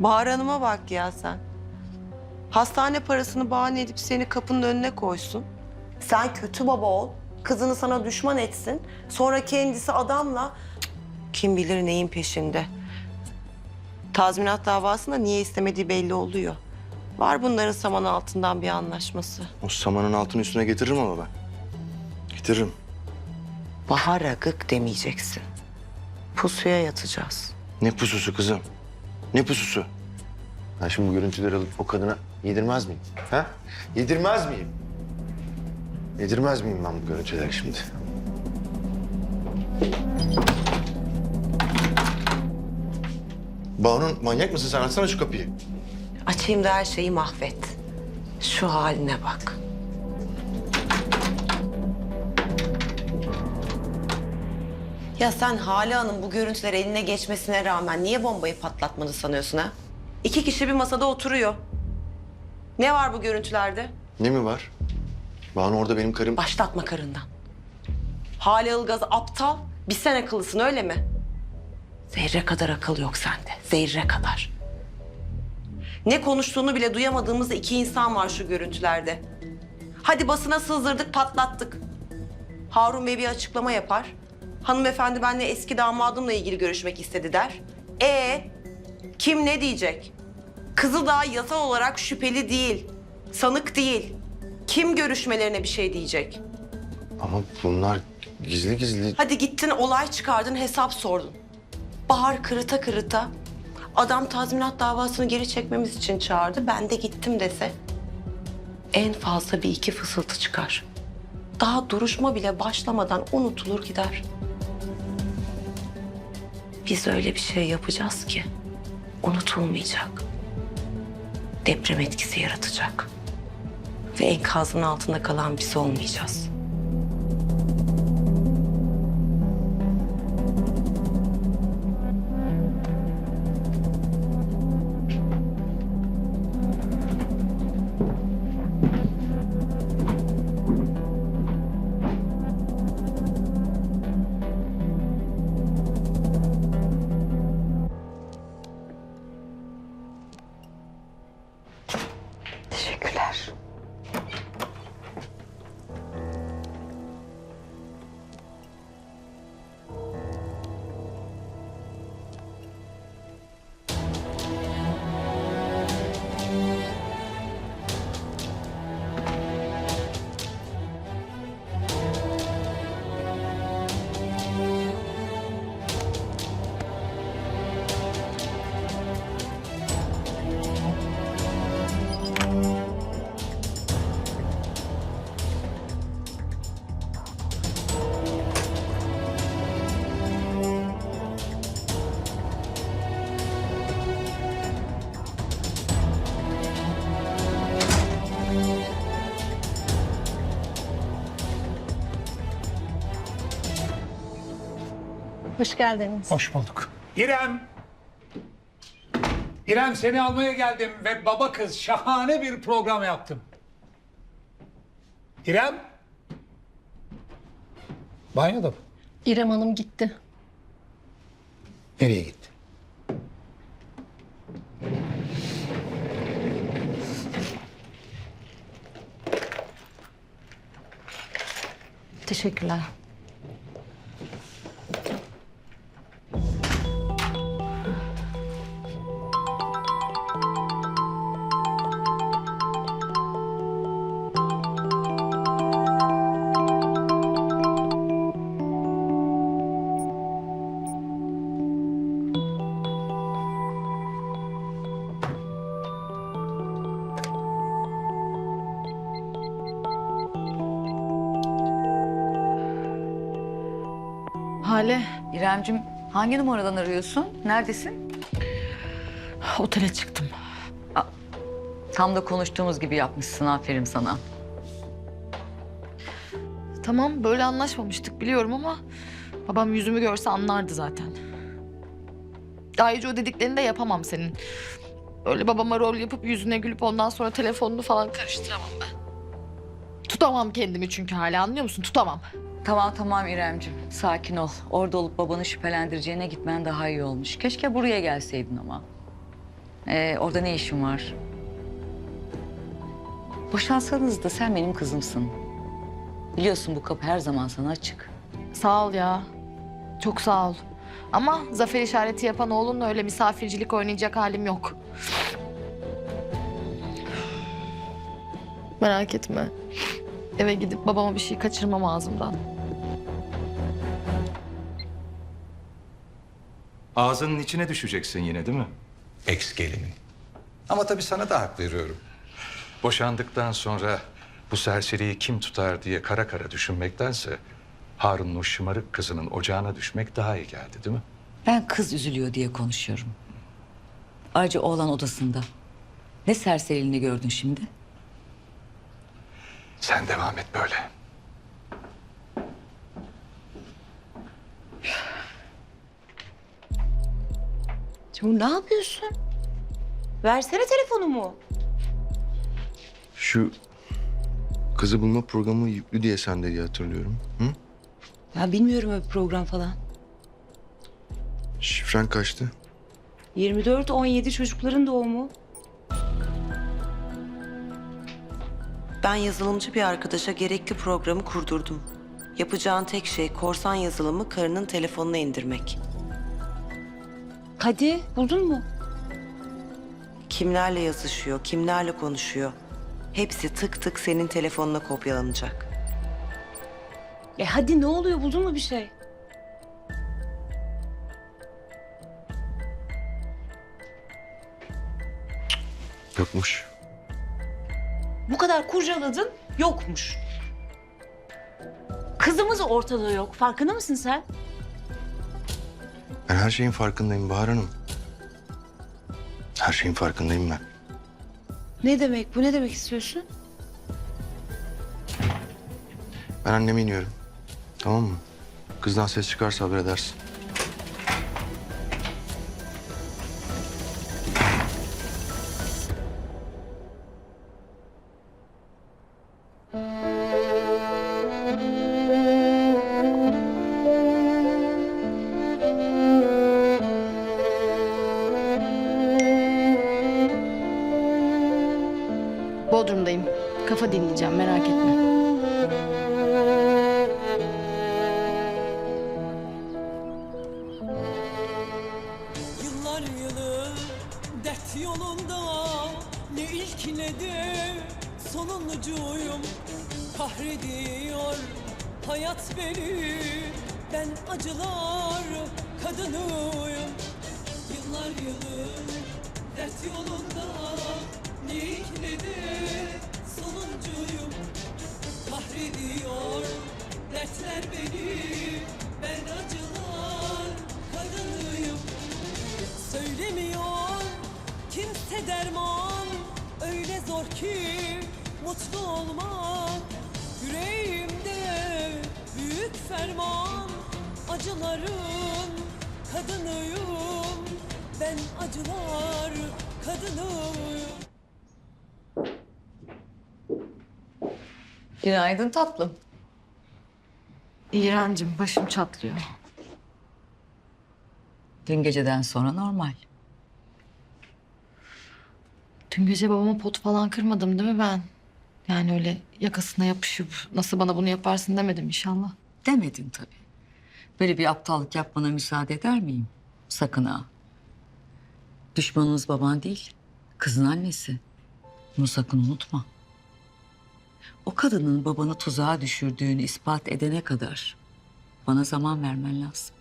Bahar Hanım'a bak ya sen. Hastane parasını bahane edip seni kapının önüne koysun. Sen kötü baba ol, kızını sana düşman etsin. Sonra kendisi adamla kim bilir neyin peşinde. Tazminat davasında niye istemediği belli oluyor. Var bunların saman altından bir anlaşması. O samanın altını üstüne getiririm ama ben. Getiririm. Bahar'a gık demeyeceksin. Pusuya yatacağız. Ne pususu kızım? Ne pususu? Ben şimdi bu görüntüleri alıp o kadına yedirmez miyim? Ha? Yedirmez miyim? Yedirmez miyim ben bu görüntüleri şimdi? Banu manyak mısın sen? Açsana şu kapıyı. Açayım da her şeyi mahvet. Şu haline bak. Ya sen Hale Hanım bu görüntüler eline geçmesine rağmen niye bombayı patlatmadı sanıyorsun ha? İki kişi bir masada oturuyor. Ne var bu görüntülerde? Ne mi var? Banu orada benim karım... Başlatma karından. Hale Ilgaz aptal, bir sen akıllısın öyle mi? Zerre kadar akıl yok sende, zerre kadar. Ne konuştuğunu bile duyamadığımız iki insan var şu görüntülerde. Hadi basına sızdırdık, patlattık. Harun Bey bir açıklama yapar. Hanımefendi benimle eski damadımla ilgili görüşmek istedi der. E kim ne diyecek? Kızıldağ yasal olarak şüpheli değil, sanık değil. Kim görüşmelerine bir şey diyecek? Ama bunlar gizli gizli... Hadi gittin olay çıkardın hesap sordun. Bahar kırıta kırıta adam tazminat davasını geri çekmemiz için çağırdı. Ben de gittim dese en fazla bir iki fısıltı çıkar. Daha duruşma bile başlamadan unutulur gider. Biz öyle bir şey yapacağız ki unutulmayacak. Deprem etkisi yaratacak. Ve enkazın altında kalan biz olmayacağız. Hoş geldiniz. Hoş bulduk. İrem. İrem seni almaya geldim ve baba kız şahane bir program yaptım. İrem. Banyoda mı? İrem Hanım gitti. Nereye gitti? Teşekkürler. Hangi numaradan arıyorsun? Neredesin? otele çıktım. Tam da konuştuğumuz gibi yapmışsın. Aferin sana. Tamam, böyle anlaşmamıştık biliyorum ama... ...babam yüzümü görse anlardı zaten. Ayrıca o dediklerini de yapamam senin. Öyle babama rol yapıp yüzüne gülüp ondan sonra telefonunu falan karıştıramam ben. Tutamam kendimi çünkü hala anlıyor musun? Tutamam. Tamam tamam İremcim. Sakin ol. Orada olup babanı şüphelendireceğine gitmen daha iyi olmuş. Keşke buraya gelseydin ama. Ee, orada ne işin var? Boşansanız da sen benim kızımsın. Biliyorsun bu kapı her zaman sana açık. Sağ ol ya. Çok sağ ol. Ama zafer işareti yapan oğlunla öyle misafircilik oynayacak halim yok. Merak etme. Eve gidip babama bir şey kaçırmam ağzımdan. Ağzının içine düşeceksin yine değil mi? Ex gelinin. Ama tabii sana da hak veriyorum. Boşandıktan sonra bu serseriyi kim tutar diye kara kara düşünmektense... ...Harun'un o şımarık kızının ocağına düşmek daha iyi geldi değil mi? Ben kız üzülüyor diye konuşuyorum. Ayrıca oğlan odasında. Ne serseriliğini gördün şimdi? Sen devam et böyle. Timur ne yapıyorsun? Versene telefonumu. Şu kızı bulma programı yüklü diye sen de diye hatırlıyorum. Hı? Ya bilmiyorum öyle program falan. Şifren kaçtı? 24-17 çocukların doğumu. Ben yazılımcı bir arkadaşa gerekli programı kurdurdum. Yapacağın tek şey korsan yazılımı karının telefonuna indirmek. Hadi buldun mu? Kimlerle yazışıyor, kimlerle konuşuyor. Hepsi tık tık senin telefonuna kopyalanacak. E hadi ne oluyor buldun mu bir şey? Yokmuş. Bu kadar kurcaladın yokmuş. Kızımız ortada yok. Farkında mısın sen? Ben her şeyin farkındayım Bahar Hanım. Her şeyin farkındayım ben. Ne demek bu? Ne demek istiyorsun? Ben anneme iniyorum. Tamam mı? Kızdan ses çıkarsa haber edersin. Kafa dinleyeceğim merak etme. Olmak Yüreğimde büyük ferman Acıların kadınıyım Ben acılar kadınıyım Günaydın tatlım. İğrencim başım çatlıyor. Dün geceden sonra normal. Dün gece babama pot falan kırmadım değil mi ben? Yani öyle yakasına yapışıp nasıl bana bunu yaparsın demedim inşallah. Demedin tabii. Böyle bir aptallık yapmana müsaade eder miyim? Sakın ha. Düşmanınız baban değil, kızın annesi. Bunu sakın unutma. O kadının babanı tuzağa düşürdüğünü ispat edene kadar bana zaman vermen lazım.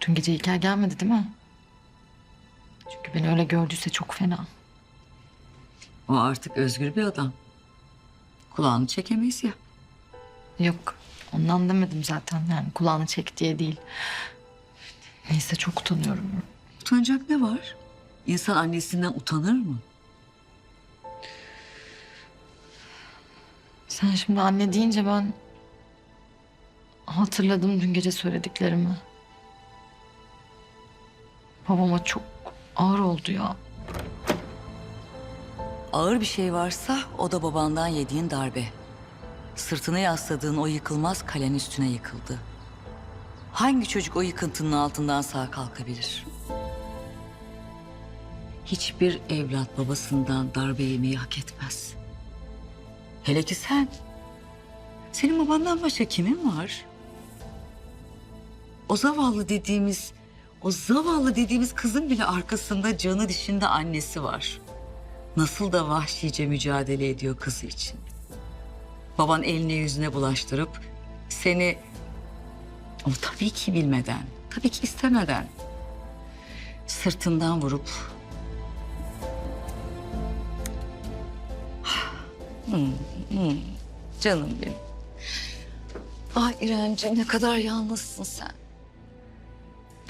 Dün gece İlker gelmedi değil mi? Çünkü beni öyle gördüyse çok fena. O artık özgür bir adam. Kulağını çekemeyiz ya. Yok ondan demedim zaten yani kulağını çek diye değil. Neyse çok utanıyorum. Utanacak ne var? İnsan annesinden utanır mı? Sen şimdi anne deyince ben hatırladım dün gece söylediklerimi. Babama çok ağır oldu ya. Ağır bir şey varsa o da babandan yediğin darbe. Sırtını yasladığın o yıkılmaz kalenin üstüne yıkıldı. Hangi çocuk o yıkıntının altından sağ kalkabilir? Hiçbir evlat babasından darbe yemeyi hak etmez. Hele ki sen. Senin babandan başka kimin var? O zavallı dediğimiz, o zavallı dediğimiz kızın bile arkasında canı dişinde annesi var. Nasıl da vahşice mücadele ediyor kızı için. Baban eline yüzüne bulaştırıp seni ama tabii ki bilmeden, tabii ki istemeden sırtından vurup Hmm, hmm. Canım benim. Ah İremciğim ne kadar yalnızsın sen.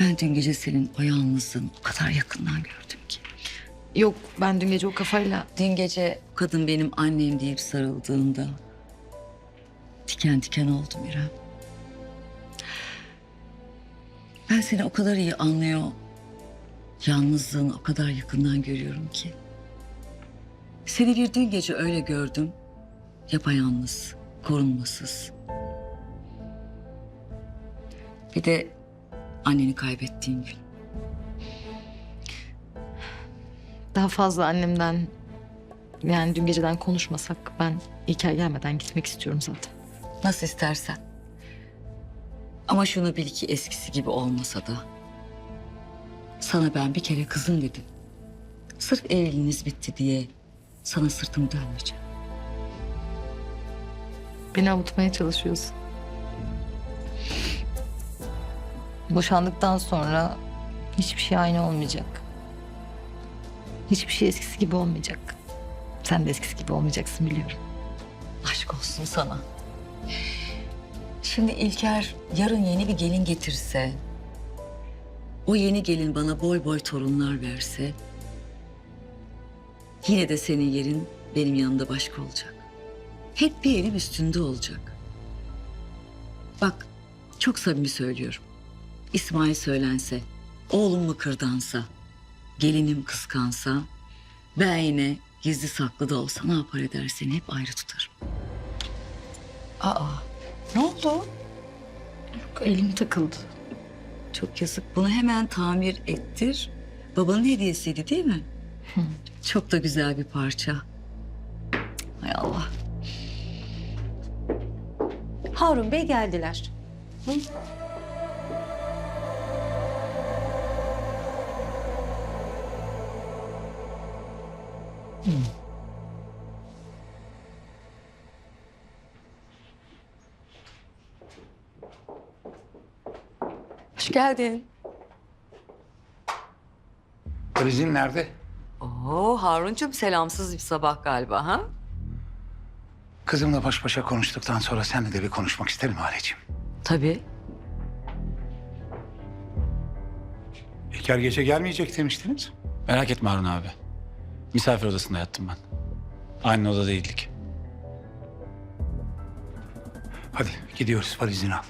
Ben dün gece senin o yalnızlığını o kadar yakından gördüm ki. Yok ben dün gece o kafayla Dün gece kadın benim annem deyip sarıldığında diken diken oldum İrem. Ben seni o kadar iyi anlıyor, yalnızlığını o kadar yakından görüyorum ki. Seni bir dün gece öyle gördüm, yapayalnız, korunmasız. Bir de anneni kaybettiğin gün. Daha fazla annemden yani dün geceden konuşmasak ben İlker gelmeden gitmek istiyorum zaten. Nasıl istersen. Ama şunu bil ki eskisi gibi olmasa da... ...sana ben bir kere kızım dedim. Sırf evliliğiniz bitti diye sana sırtımı dönmeyeceğim. Beni avutmaya çalışıyorsun. Boşandıktan sonra hiçbir şey aynı olmayacak. Hiçbir şey eskisi gibi olmayacak. Sen de eskisi gibi olmayacaksın biliyorum. Aşk olsun sana. Şimdi İlker yarın yeni bir gelin getirse... ...o yeni gelin bana boy boy torunlar verse... ...yine de senin yerin benim yanımda başka olacak. Hep bir elim üstünde olacak. Bak çok samimi söylüyorum. İsmail söylense, oğlum mıkırdansa, gelinim kıskansa... ...ben yine gizli saklı da olsa ne yapar eder seni hep ayrı tutarım. Aa, ne oldu? Elim takıldı. Çok yazık. Bunu hemen tamir ettir. Babanın hediyesiydi değil mi? Çok da güzel bir parça. Hay Allah. Harun Bey geldiler. Hoş geldin. Krizin nerede? Oo Haruncuğum selamsız bir sabah galiba ha? Kızımla baş başa konuştuktan sonra seninle de bir konuşmak isterim Haleciğim. Tabii. İlker gece gelmeyecek demiştiniz. Merak etme Harun abi. Misafir odasında yattım ben. Aynı odada değildik. Hadi gidiyoruz valizini al.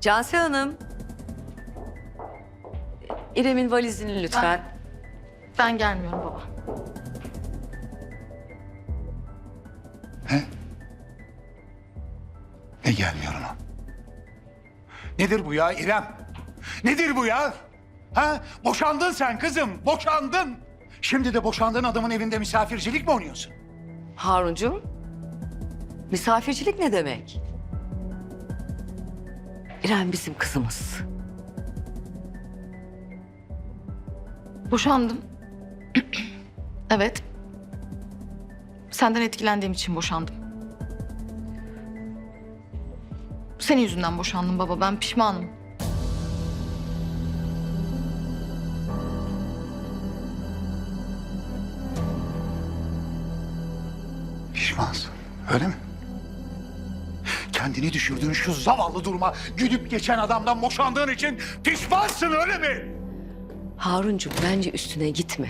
Cansel Hanım. İrem'in valizini lütfen. Ben gelmiyorum baba. He? Ne gelmiyor ona? Nedir bu ya İrem? Nedir bu ya? Ha? Boşandın sen kızım, boşandın. Şimdi de boşandığın adamın evinde misafircilik mi oynuyorsun? Haruncuğum. Misafircilik ne demek? İrem bizim kızımız. Boşandım. evet. Senden etkilendiğim için boşandım. Senin yüzünden boşandım baba. Ben pişmanım. Öyle mi? Kendini düşürdüğün şu zavallı duruma gülüp geçen adamdan boşandığın için pişmansın öyle mi? Haruncuğum bence üstüne gitme.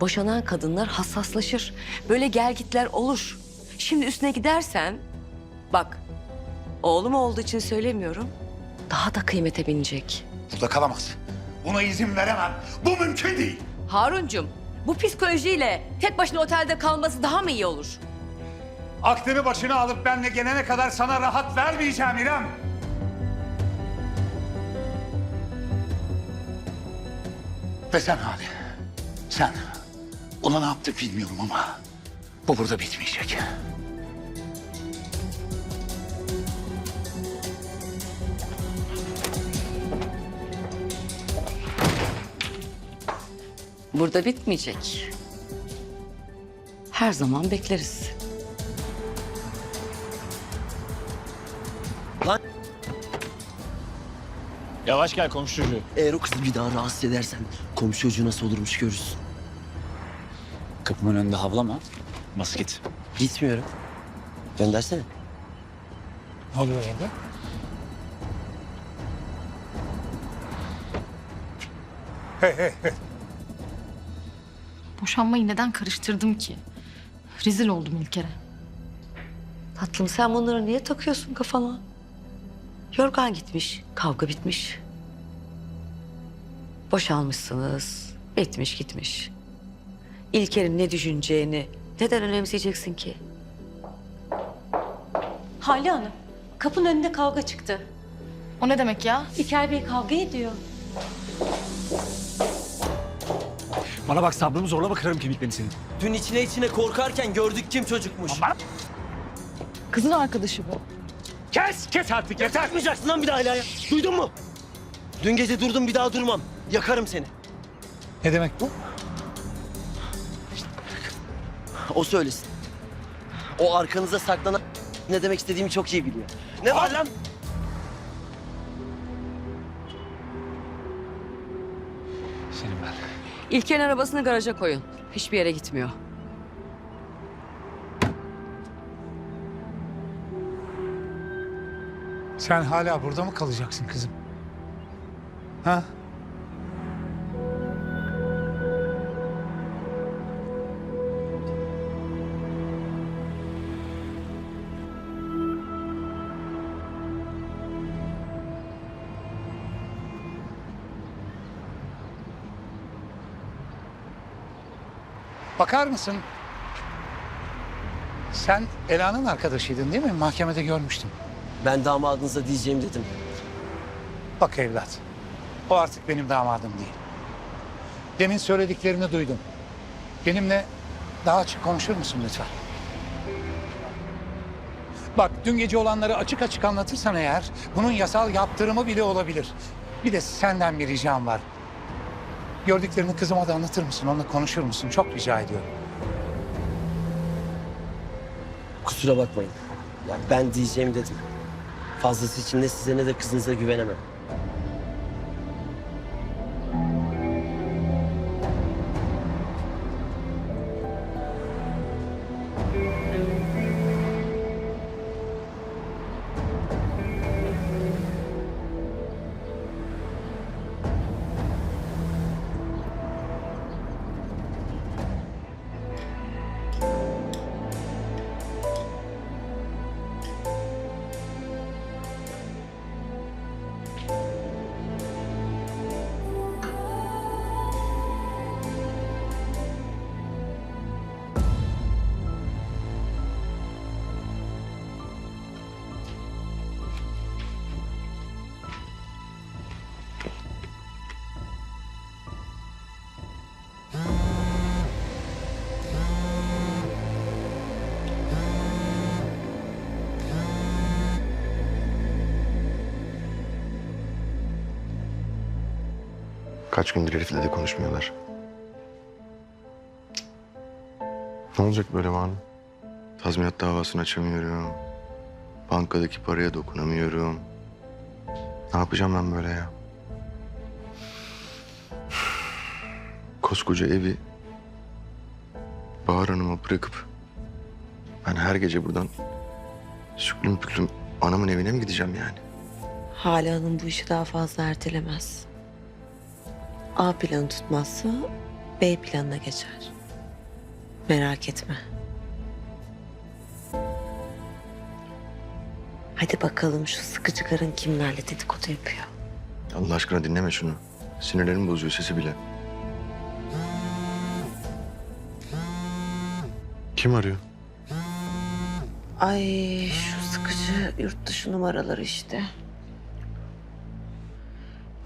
Boşanan kadınlar hassaslaşır. Böyle gelgitler olur. Şimdi üstüne gidersen... Bak, oğlum olduğu için söylemiyorum. Daha da kıymete binecek. Burada kalamaz. Buna izin veremem. Bu mümkün değil. Haruncuğum, bu psikolojiyle tek başına otelde kalması daha mı iyi olur? Aklını başına alıp benle gelene kadar sana rahat vermeyeceğim İrem. Ve sen hali. Sen Ona ne yaptık bilmiyorum ama bu burada bitmeyecek. Burada bitmeyecek. Her zaman bekleriz. Yavaş gel komşu çocuğu. Eğer o kızı bir daha rahatsız edersen komşu çocuğu nasıl olurmuş görürsün. Kapımın önünde havlama. Bas git. Gitmiyorum. Göndersene. Ne oluyor orada? Hey hey hey. Boşanmayı neden karıştırdım ki? Rezil oldum İlker'e. Tatlım sen bunları niye takıyorsun kafana? Yorgan gitmiş, kavga bitmiş. Boşanmışsınız, bitmiş gitmiş. İlker'in ne düşüneceğini neden önemseyeceksin ki? Hale Hanım, kapının önünde kavga çıktı. O ne demek ya? İlker Bey kavga ediyor. Bana bak sabrımı zorlama kırarım kemiklerini senin. Dün içine içine korkarken gördük kim çocukmuş. Kızın arkadaşı bu. Kes, kes artık yeter. Takmayacaksın lan bir daha Ela'ya. Duydun mu? Dün gece durdum bir daha durmam. Yakarım seni. Ne demek bu? O söylesin. O arkanıza saklanan ne demek istediğimi çok iyi biliyor. Ne var lan? Senin ben. İlker'in arabasını garaja koyun. Hiçbir yere gitmiyor. Sen hala burada mı kalacaksın kızım? Ha? Bakar mısın? Sen Ela'nın arkadaşıydın değil mi? Mahkemede görmüştüm. Ben damadınıza diyeceğim dedim. Bak evlat, o artık benim damadım değil. Demin söylediklerini duydum. Benimle daha açık konuşur musun lütfen? Bak dün gece olanları açık açık anlatırsan eğer bunun yasal yaptırımı bile olabilir. Bir de senden bir ricam var. Gördüklerini kızıma da anlatır mısın? Onunla konuşur musun? Çok rica ediyorum. Kusura bakmayın. Ya ben diyeceğim dedim. Fazlası için ne size ne de kızınıza güvenemem. Kaç gündür herifle de konuşmuyorlar. Ne olacak böyle Banu? Tazminat davasını açamıyorum. Bankadaki paraya dokunamıyorum. Ne yapacağım ben böyle ya? Koskoca evi Bahar Hanım'a bırakıp ben her gece buradan süklüm püklüm anamın evine mi gideceğim yani? Hale Hanım bu işi daha fazla ertelemez. A planı tutmazsa B planına geçer. Merak etme. Hadi bakalım şu sıkıcı karın kimlerle dedikodu yapıyor. Allah aşkına dinleme şunu. Sinirlerim bozuyor sesi bile. Kim arıyor? Ay şu sıkıcı yurt dışı numaraları işte.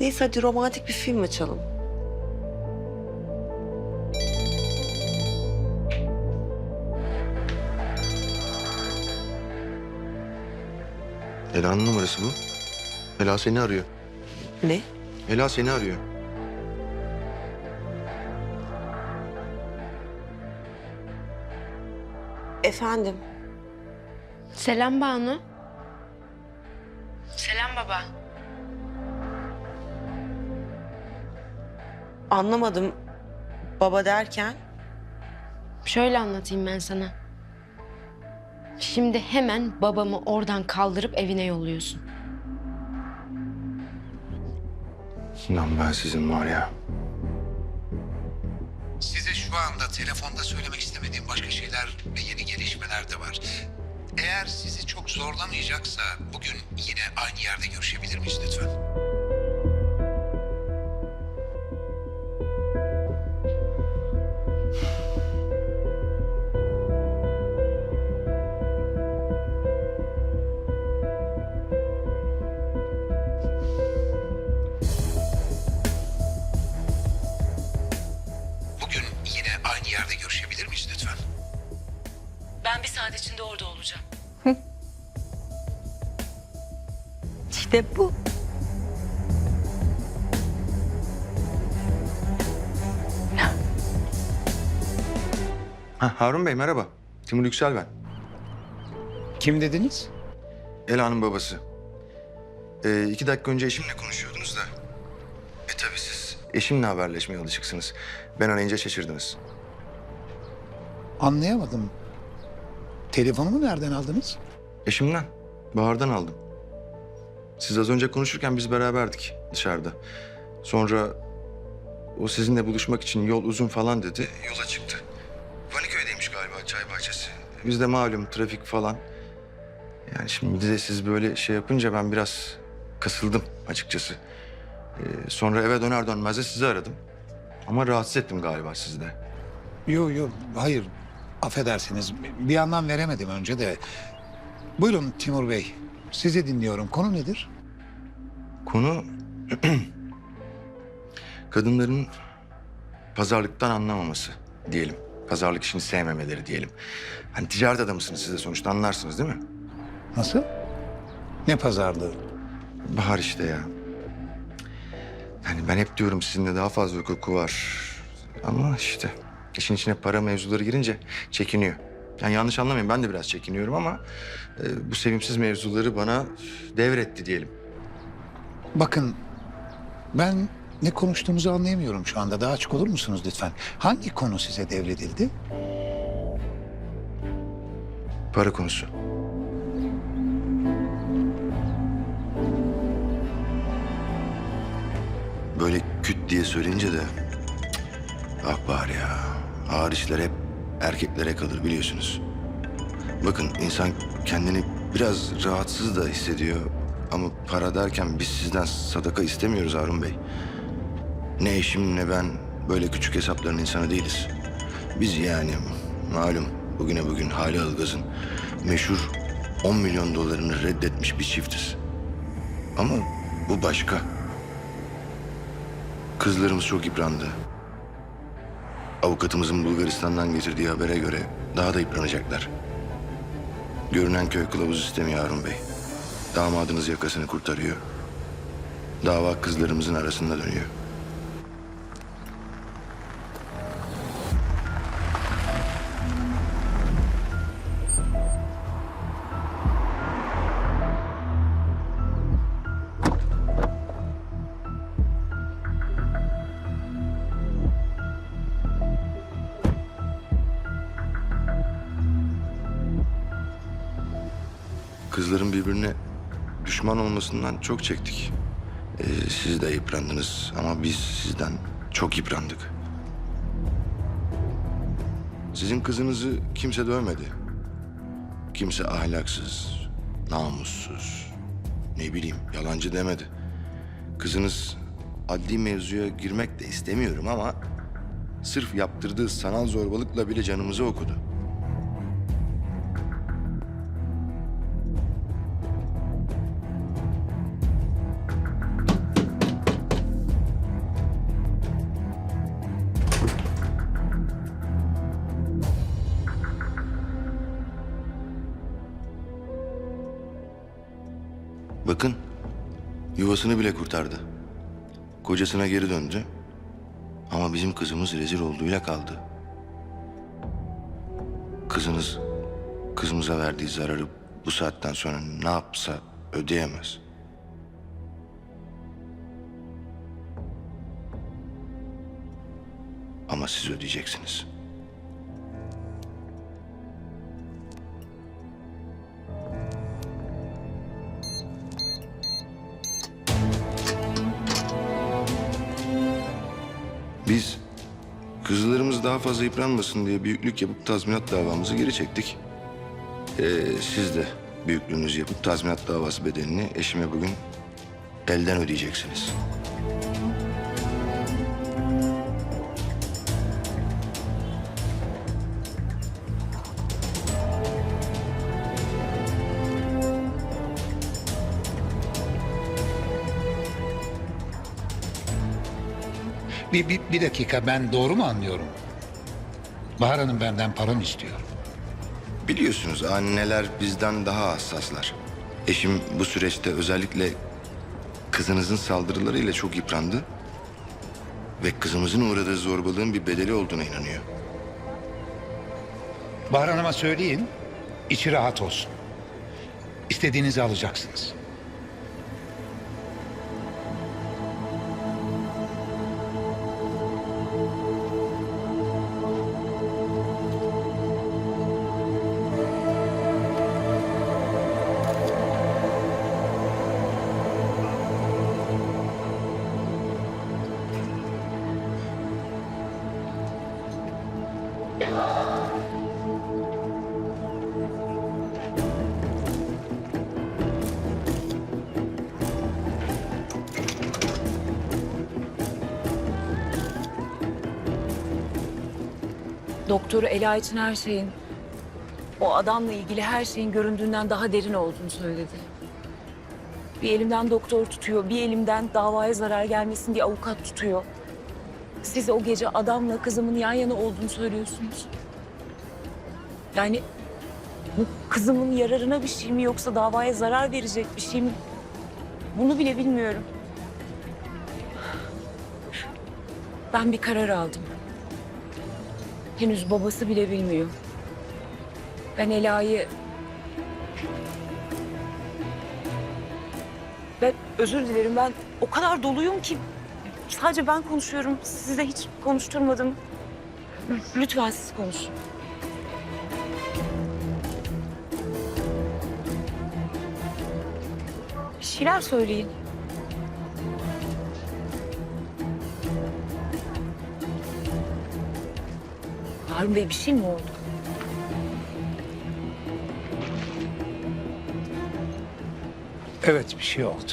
Neyse hadi romantik bir film açalım. Ela'nın numarası bu. Ela seni arıyor. Ne? Ela seni arıyor. Efendim? Selam Banu. Selam baba. Anlamadım. Baba derken? Şöyle anlatayım ben sana. Şimdi hemen babamı oradan kaldırıp evine yolluyorsun. Lan ben sizin var ya. Size şu anda telefonda söylemek istemediğim başka şeyler ve yeni gelişmeler de var. Eğer sizi çok zorlamayacaksa bugün yine aynı yerde görüşebilir miyiz lütfen? Görüşebilir miyiz lütfen? Ben bir saat içinde orada olacağım. İşte bu. Ha, Harun Bey merhaba. Timur Yüksel ben. Kim dediniz? Ela'nın babası. Ee, iki dakika önce eşimle konuşuyordunuz da. E tabii siz eşimle haberleşmeye alışıksınız. Ben arayınca şaşırdınız. Anlayamadım. Telefonumu nereden aldınız? Eşimden, Bahar'dan aldım. Siz az önce konuşurken biz beraberdik dışarıda. Sonra o sizinle buluşmak için yol uzun falan dedi, yola çıktı. Vaniköy'deymiş galiba çay bahçesi. Biz de malum trafik falan. Yani şimdi de siz böyle şey yapınca ben biraz kasıldım açıkçası. Ee, sonra eve döner dönmez de sizi aradım. Ama rahatsız ettim galiba sizi de. Yok yok hayır. Affedersiniz bir anlam veremedim önce de. Buyurun Timur Bey. Sizi dinliyorum. Konu nedir? Konu kadınların pazarlıktan anlamaması diyelim. Pazarlık işini sevmemeleri diyelim. Hani ticaret adamısınız siz de sonuçta anlarsınız değil mi? Nasıl? Ne pazarlığı? Bahar işte ya. Yani ben hep diyorum sizinle daha fazla hukuku var. Ama işte işin içine para mevzuları girince çekiniyor. Yani yanlış anlamayın ben de biraz çekiniyorum ama e, bu sevimsiz mevzuları bana devretti diyelim. Bakın ben ne konuştuğunuzu anlayamıyorum şu anda. Daha açık olur musunuz lütfen? Hangi konu size devredildi? Para konusu. Böyle küt diye söyleyince de... Ah bari ya. Ağır işler hep erkeklere kalır biliyorsunuz. Bakın insan kendini biraz rahatsız da hissediyor. Ama para derken biz sizden sadaka istemiyoruz Harun Bey. Ne eşim ne ben böyle küçük hesapların insanı değiliz. Biz yani malum bugüne bugün Hali Ilgaz'ın meşhur 10 milyon dolarını reddetmiş bir çiftiz. Ama bu başka. Kızlarımız çok yıprandı. Avukatımızın Bulgaristan'dan getirdiği habere göre daha da yıpranacaklar. Görünen köy kılavuz istemiyor Harun Bey. Damadınız yakasını kurtarıyor. Dava kızlarımızın arasında dönüyor. Kızların birbirine düşman olmasından çok çektik. Ee, siz de yıprandınız ama biz sizden çok yıprandık. Sizin kızınızı kimse dövmedi. Kimse ahlaksız, namussuz, ne bileyim yalancı demedi. Kızınız adli mevzuya girmek de istemiyorum ama sırf yaptırdığı sanal zorbalıkla bile canımızı okudu. Bakın yuvasını bile kurtardı. Kocasına geri döndü. Ama bizim kızımız rezil olduğuyla kaldı. Kızınız kızımıza verdiği zararı bu saatten sonra ne yapsa ödeyemez. Ama siz ödeyeceksiniz. Fazla yıpranmasın diye büyüklük yapıp tazminat davamızı geri çektik. Ee, siz de büyüklüğünüzü yapıp tazminat davası bedelini eşime bugün elden ödeyeceksiniz. Bir, bir, bir dakika ben doğru mu anlıyorum? Bahar Hanım benden param istiyor. Biliyorsunuz anneler bizden daha hassaslar. Eşim bu süreçte özellikle kızınızın saldırılarıyla çok yıprandı. Ve kızımızın uğradığı zorbalığın bir bedeli olduğuna inanıyor. Bahar Hanım'a söyleyin, içi rahat olsun. İstediğinizi alacaksınız. Doktoru Ela için her şeyin, o adamla ilgili her şeyin göründüğünden daha derin olduğunu söyledi. Bir elimden doktor tutuyor, bir elimden davaya zarar gelmesin diye avukat tutuyor. Siz o gece adamla kızımın yan yana olduğunu söylüyorsunuz. Yani bu kızımın yararına bir şey mi yoksa davaya zarar verecek bir şey mi? Bunu bile bilmiyorum. Ben bir karar aldım. Henüz babası bile bilmiyor. Ben Ela'yı... Ben özür dilerim ben o kadar doluyum ki sadece ben konuşuyorum. Sizi de hiç konuşturmadım. Lütfen siz konuşun. Bir şeyler söyleyin. Harun Bey bir şey mi oldu? Evet bir şey oldu.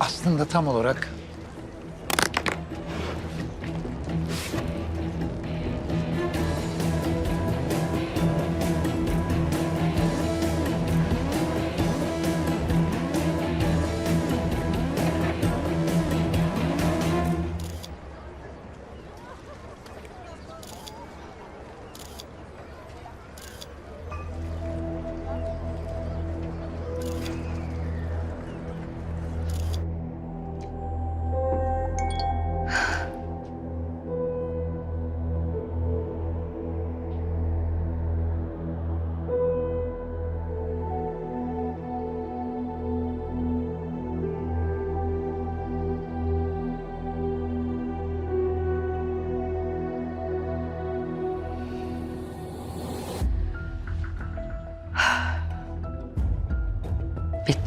Aslında tam olarak